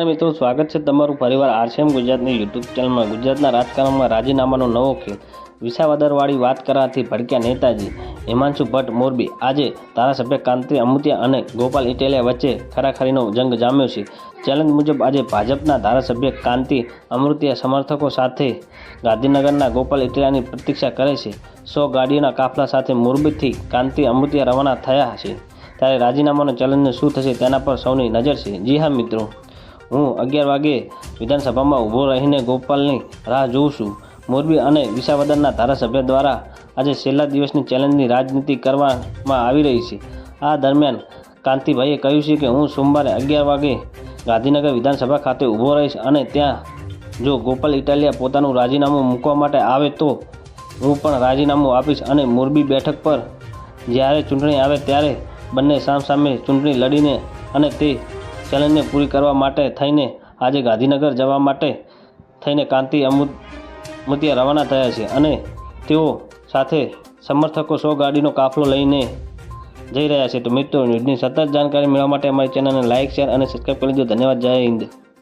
મિત્રો, સ્વાગત છે તમારું પરિવાર આરસીએમ ગુજરાતની યુટ્યુબ ચેનલમાં. ગુજરાતના રાજકારણમાં રાજીનામાનો નવો ખેલ. વિસાવદરવાળી વાત કરવાથી ભડક્યા નેતાજી હિમાંશુ ભટ્ટ, મોરબી. આજે ધારાસભ્ય કાંતિ અમુતિયા અને ગોપાલ ઇટેલિયા વચ્ચે ખરાખરીનો જંગ જામ્યો છે. ચેલેન્જ મુજબ આજે ભાજપના ધારાસભ્ય કાંતિ અમૃતિયા સમર્થકો સાથે ગાંધીનગરના ગોપાલ ઇટેલિયાની પ્રતીક્ષા કરે છે. સો ગાડીઓના કાફલા સાથે મોરબીથી કાંતિ અમૃતિયા રવાના થયા છે. ત્યારે રાજીનામાનો ચેલેન્જ શું થશે તેના પર સૌની નજર છે. જી હા મિત્રો. હું અગિયાર વાગે વિધાનસભામાં ઊભો રહીને ગોપાલની રાહ જોઉં છું. મોરબી અને વિસાવદરના ધારાસભ્ય દ્વારા આજે છેલ્લા દિવસની ચેલેન્જની રાજનીતિ કરવામાં આવી રહી છે. આ દરમિયાન કાંતિભાઈએ કહ્યું છે કે હું સોમવારે અગિયાર વાગે ગાંધીનગર વિધાનસભા ખાતે ઊભો રહીશ અને ત્યાં જો ગોપાલ ઇટાલિયા પોતાનું રાજીનામું મૂકવા માટે આવે તો હું પણ રાજીનામું આપીશ અને મોરબી બેઠક પર જ્યારે ચૂંટણી આવે ત્યારે બંને સામસામે ચૂંટણી લડીને અને તે ચેલેન્જને પૂરી કરવા માટે થઈને આજે ગાંધીનગર જવા માટે થઈને કાંતિ અમુ, મુતિયા રવાના થયા છે અને તેઓ સાથે સમર્થકો સો ગાડીનો કાફલો લઈને જઈ રહ્યા છે. તો મિત્રો, ન્યૂઝની સતત જાણકારી મેળવવા માટે અમારી ચેનલને લાઇક શેર અને સબસ્ક્રાઈબ કરી દો ધન્યવાદ. જય હિન્દ.